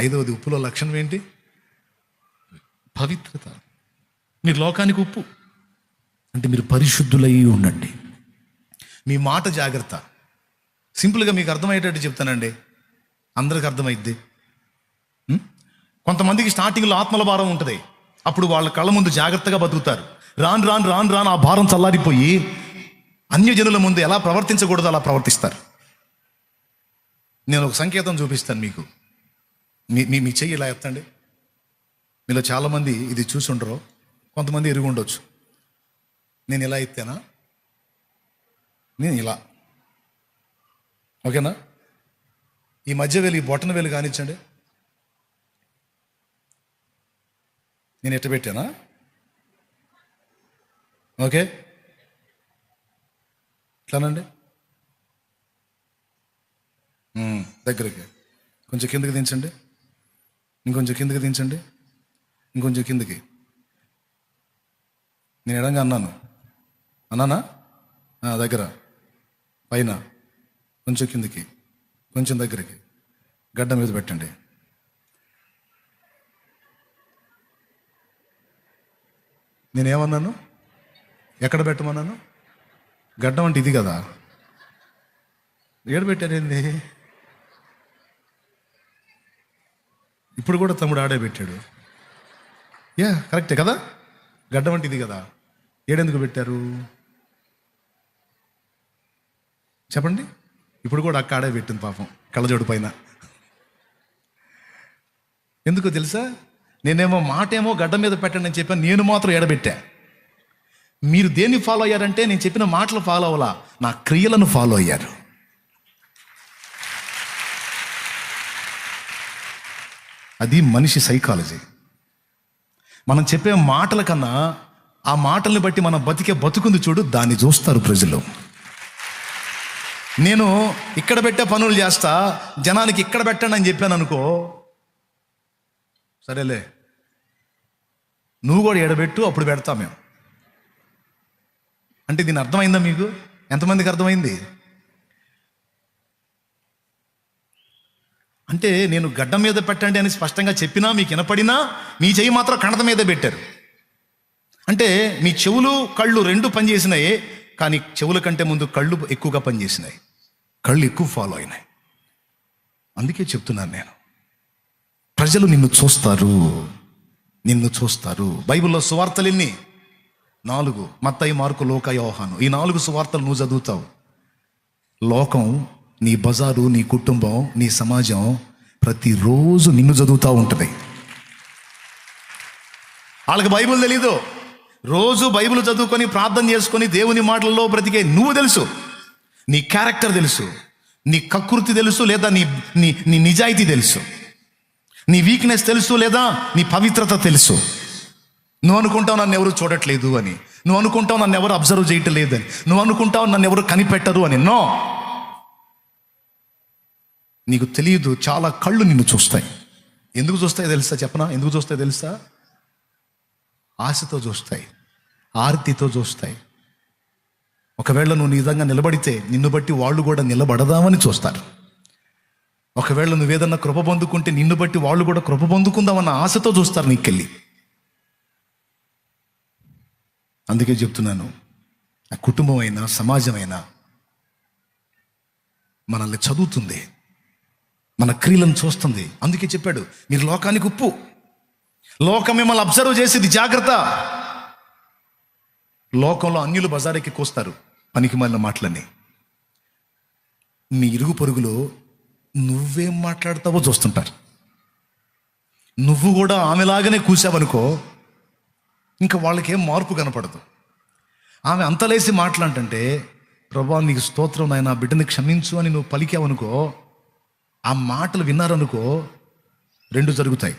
ఐదవది ఉప్పులో లక్షణం ఏంటి? పవిత్రత. మీరు లోకానికి ఉప్పు. అంటే మీరు పరిశుద్ధులై ఉండండి. మీ మాట జాగ్రత్త. సింపుల్గా మీకు అర్థమయ్యేటట్టు చెప్తానండి. అందరికి అర్థమైద్ది. కొంతమందికి స్టార్టింగ్లో ఆత్మల భారం ఉంటుంది. అప్పుడు వాళ్ళ కళ్ళ ముందు జాగ్రత్తగా బతుకుతారు. రాను రాను రాను రాను ఆ భారం చల్లారిపోయి అన్యజనుల ముందు ఎలా ప్రవర్తించకూడదో అలా ప్రవర్తిస్తారు. నేను ఒక సంకేతం చూపిస్తాను మీకు. మీ మీ మీ చెయ్యి ఇలా ఎత్తండి. మీలో చాలామంది ఇది చూసి ఉండరు. కొంతమంది ఎరుగు ఉండొచ్చు. నేను ఇలా ఎత్తానా? నేను ఇలా. ఓకేనా? ఈ మధ్య వేలు ఈ బొట్టన వేలు కానిచ్చండి. నేను ఎట్ట పెట్టానా ఓకే. ఇట్లానండి. దగ్గరికి. కొంచెం కిందకి దించండి. ఇంకొంచెం కిందకి దించండి. ఇంకొంచెం కిందకి. నేను ఎడంగా అన్నాను. అన్నానా? దగ్గర. పైన. కొంచెం కిందకి. కొంచెం దగ్గరికి. గడ్డ మీద పెట్టండి. నేనేమన్నాను? ఎక్కడ పెట్టమన్నాను? గడ్డం అంటే ఇది కదా. ఏడు పెట్టారేంది ఇప్పుడు కూడా తమ్ముడు ఆడే పెట్టాడు. యా కరెక్టే కదా? గడ్డ వంటిది కదా. ఏడెందుకు పెట్టారు? చెప్పండి. ఇప్పుడు కూడా అక్క ఆడే పెట్టింది పాపం కళ్ళజోడు పైన. ఎందుకు తెలుసా? నేనేమో మాటేమో గడ్డ మీద పెట్టండి అని చెప్పాను నేను మాత్రం ఎడబెట్టా మీరు దేన్ని ఫాలో అయ్యారంటే నేను చెప్పిన మాటలు ఫాలో అవ్వాలా? నా క్రియలను ఫాలో అయ్యారు. అది మనిషి సైకాలజీ. మనం చెప్పే మాటల కన్నా ఆ మాటల్ని బట్టి మనం బతికే బతుకుంది చూడు దాన్ని చూస్తారు ప్రజలు. నేను ఇక్కడ పెట్టే పనులు చేస్తా జనానికి ఇక్కడ పెట్టండి అని చెప్పాను అనుకో సరేలే. నువ్వు కూడా ఎడబెట్టు అప్పుడు పెడతా మేము. అంటే దీని అర్థమైందా మీకు? ఎంతమందికి అర్థమైంది? అంటే నేను గడ్డం మీద పెట్టండి అని స్పష్టంగా చెప్పినా మీకు వినపడినా మీ చెయ్యి మాత్రం కణత మీద పెట్టారు. అంటే మీ చెవులు కళ్ళు రెండు పనిచేసినాయి కానీ చెవుల కంటే ముందు కళ్ళు ఎక్కువగా పనిచేసినాయి. కళ్ళు ఎక్కువ ఫాలో అయినాయి. అందుకే చెప్తున్నాను నేను. ప్రజలు నిన్ను చూస్తారు నిన్ను చూస్తారు. బైబిల్లో సువార్తలు ఎన్ని? నాలుగు. మత్తయి మార్కు లోక యోహాను ఈ నాలుగు సువార్తలు నువ్వు చదువుతావు. లోకం నీ బజారు నీ కుటుంబం నీ సమాజం ప్రతిరోజు నిన్ను చదువుతూ ఉంటుంది. వాళ్ళకి బైబిల్ తెలీదు. రోజు బైబిల్ చదువుకొని ప్రార్థన చేసుకొని దేవుని మాటల్లో బ్రతికే నువ్వు తెలుసు. నీ క్యారెక్టర్ తెలుసు. నీ కకృతి తెలుసు లేదా నీ నీ నీ నిజాయితీ తెలుసు. నీ వీక్నెస్ తెలుసు లేదా నీ పవిత్రత తెలుసు. నువ్వు అనుకుంటావు నన్ను ఎవరు చూడట్లేదు అని. నువ్వు అనుకుంటావు నన్ను ఎవరు అబ్జర్వ్ చేయటం లేదని నువ్వు అనుకుంటావు నన్ను ఎవరు కనిపెట్టరు అని. నో. నీకు తెలియదు చాలా కళ్ళు నిన్ను చూస్తాయి. ఎందుకు చూస్తాయి తెలుసా చెప్పనా? ఎందుకు చూస్తాయి తెలుసా? ఆశతో చూస్తాయి ఆర్తితో చూస్తాయి. ఒకవేళ నువ్వు నిజంగా నిలబడితే నిన్ను బట్టి వాళ్ళు కూడా నిలబడదామని చూస్తారు. ఒకవేళ నువ్వేదన్నా కృప పొందుకుంటే నిన్ను బట్టి వాళ్ళు కూడా కృప పొందుకుందామన్న ఆశతో చూస్తారు నీకెళ్ళి. అందుకే చెప్తున్నాను ఆ కుటుంబం అయినా సమాజం మనల్ని చదువుతుంది. మన క్రియలను చూస్తుంది. అందుకే చెప్పాడు మీరు లోకానికి ఉప్పు. లోకం మిమ్మల్ని అబ్జర్వ్ చేసేది జాగ్రత్త. లోకంలో అన్యులు బజారెక్కి కోస్తారు పనికి మాలిన మాటలన్నీ. మీ ఇరుగు పొరుగులో నువ్వేం మాట్లాడతావో చూస్తుంటారు. నువ్వు కూడా ఆమెలాగానే కూసావనుకో ఇంకా వాళ్ళకేం మార్పు కనపడదు. ఆమె అంతలేసి మాట్లాడంటే ప్రభా నీకు స్తోత్రం నాయన బిడ్డని క్షమించు అని నువ్వు పలికావనుకో ఆ మాటలు విన్నారనుకో రెండు జరుగుతాయి.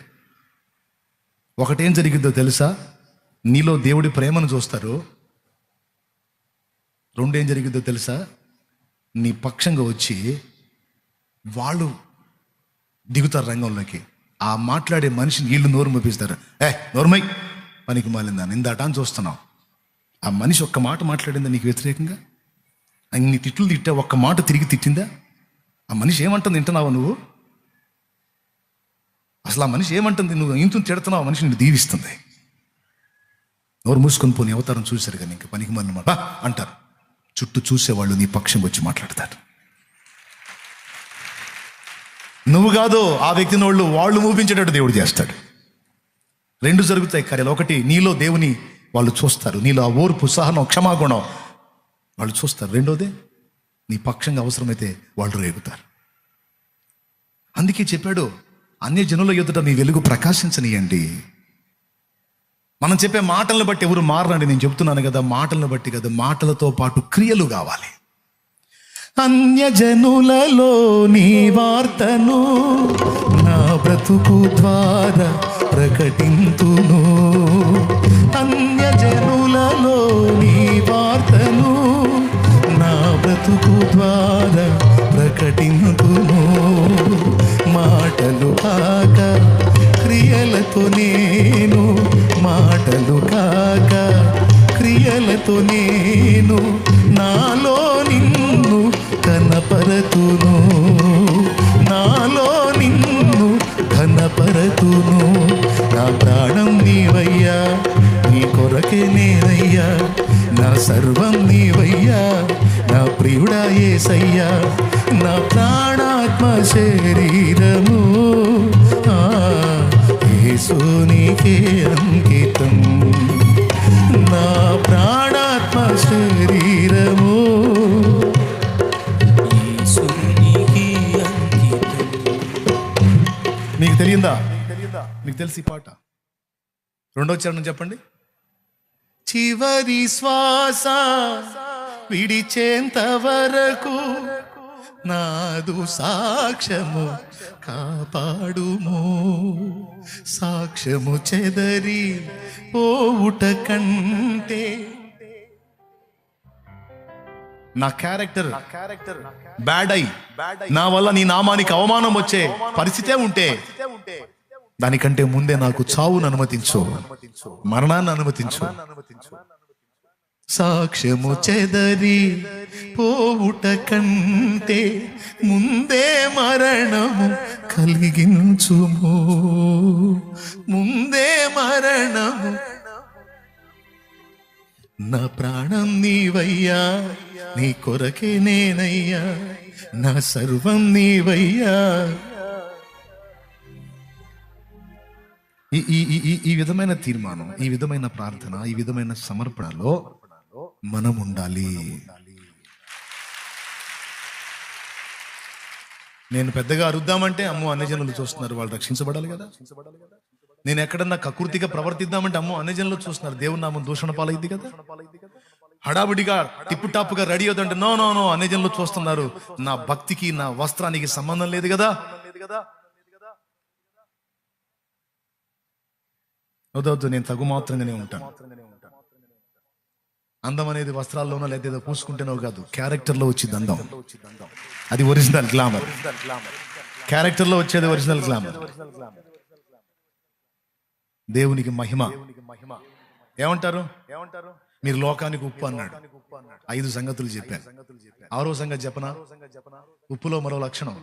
ఒకటేం జరిగిద్దో తెలుసా? నీలో దేవుడి ప్రేమను చూస్తారు. రెండేం జరిగిద్దో తెలుసా? నీ పక్షంగా వచ్చి వాళ్ళు దిగుతారు రంగంలోకి. ఆ మాట్లాడే మనిషిని వీళ్ళు నోరు మోపిస్తారు. ఏ నోరుమై పనికి మాలిందా? ఇందాట అని చూస్తున్నావు ఆ మనిషి ఒక్క మాట మాట్లాడిందా నీకు వ్యతిరేకంగా? అన్ని తిట్లు తిట్టా ఒక్క మాట తిరిగి తిట్టిందా? ఆ మనిషి ఏమంటుంది వింటున్నావా నువ్వు? అసలు ఆ మనిషి ఏమంటుంది? నువ్వు ఇంత తిడుతున్నావు ఆ మనిషి నిన్ను దీవిస్తుంది. నోరు మూసుకొని పోని అవతారం చూశారు కానీ ఇంక పనికి మన అంటారు. చుట్టూ చూసేవాళ్ళు నీ పక్షం వచ్చి మాట్లాడతారు. నువ్వు కాదు ఆ వ్యక్తిని వాళ్ళు వాళ్ళు మూపించేటట్టు దేవుడు చేస్తాడు. రెండు జరుగుతాయి కార్యాలు. ఒకటి నీలో దేవుని వాళ్ళు చూస్తారు. నీలో ఆ ఓర్పు సహనం క్షమాగుణం వాళ్ళు చూస్తారు. రెండోదే నీ పక్షంగా అవసరమైతే వాళ్ళు రేగుతారు. అందుకే చెప్పాడు అన్య జనుల ఎదుట మీ వెలుగు ప్రకాశించనియండి. మనం చెప్పే మాటలను బట్టి ఎవరు మారనండి నేను చెప్తున్నాను కదా మాటలను బట్టి కదా మాటలతో పాటు క్రియలు కావాలి. అన్యజనులలో నీ వార్తను నా బ్రతుకు ద్వారా ప్రకటింతును. అన్యజనులలో నీ బ్రతుకు ద్వారా ప్రకటింతును మాటలు కాక క్రియలతో నేను మాటలు కాక క్రియలతో నేను నాలో నిన్ను కనపరతును. నాలో నిన్ను కనపరతును. నా ప్రాణం నీవయ్యా నీ కొరకే నేనయ్యా. నా సర్వం నీవయ్యా. నా ప్రియుడా ఏసయ్యా. నా ప్రాణాత్మ శరీరము. ఆ, యేసునికే అంకితం. నా ప్రాణాత్మ శరీరము. మీకు తెలియందా? మీకు తెలిసి పాట. రెండో చరణం చెప్పండి. చివరి శ్వాస విడిచేంత వరకు నాదు సాక్ష్యము కాపాడుము. సాక్ష్యము చెదరి పోవుట కంటే నా క్యారెక్టర్ క్యారెక్టర్ బ్యాడ్ అయి నా వల్ల నీ నామానికి అవమానం వచ్చే పరిస్థితే ఉంటే దానికంటే ముందే నాకు చావును అనుమతించు. మరణాన్ని అనుమతించు. సాక్ష్యము చెదరి పోవుట కంటే ముందే మరణము కలిగించుము. ముందే మరణము. నా ప్రాణం నీవయ్యా నీ కొరకే నేనయ్యా నా సర్వం నీవయ్యా. ఈ ఈ ఈ- ఈ విధమైన తీర్మానం ఈ విధమైన ప్రార్థన ఈ విధమైన సమర్పణలో మనం ఉండాలి. నేను పెద్దగా అరుద్దామంటే అమ్మో అన్ని జనులు చూస్తున్నారు వాళ్ళు రక్షించబడాలి కదా. నేను ఎక్కడన్నా కకృతిగా ప్రవర్తిద్దామంటే అమ్మో అన్ని జనులు చూస్తున్నారు దేవుని నామం దూషణ పాలైంది కదా. హడావిడిగా టిప్పు టాప్గా రెడీ అవుతుంటే నో నో నో అన్ని జనులు చూస్తున్నారు. నా భక్తికి నా వస్త్రానికి సంబంధం లేదు కదా. వద్దవద్దు నేను తగు మాత్రంగానే ఉంటాను. అందం అనేది వస్త్రాల్లోనో లేదా ఏదో పూసుకుంటేనో కాదు క్యారెక్టర్లో వచ్చింది అందం అది ఒరిజినల్ గ్లామర్. క్యారెక్టర్లో వచ్చేది ఒరిజినల్ గ్లామర్. దేవునికి మహిమ. ఏమంటారు? ఏమంటారు మీరు లోకానికి ఉప్పు అన్నాడు. ఐదు సంగతులు చెప్పారు ఆరో సంగతి చెప్పనా? ఉప్పులో మరో లక్షణం.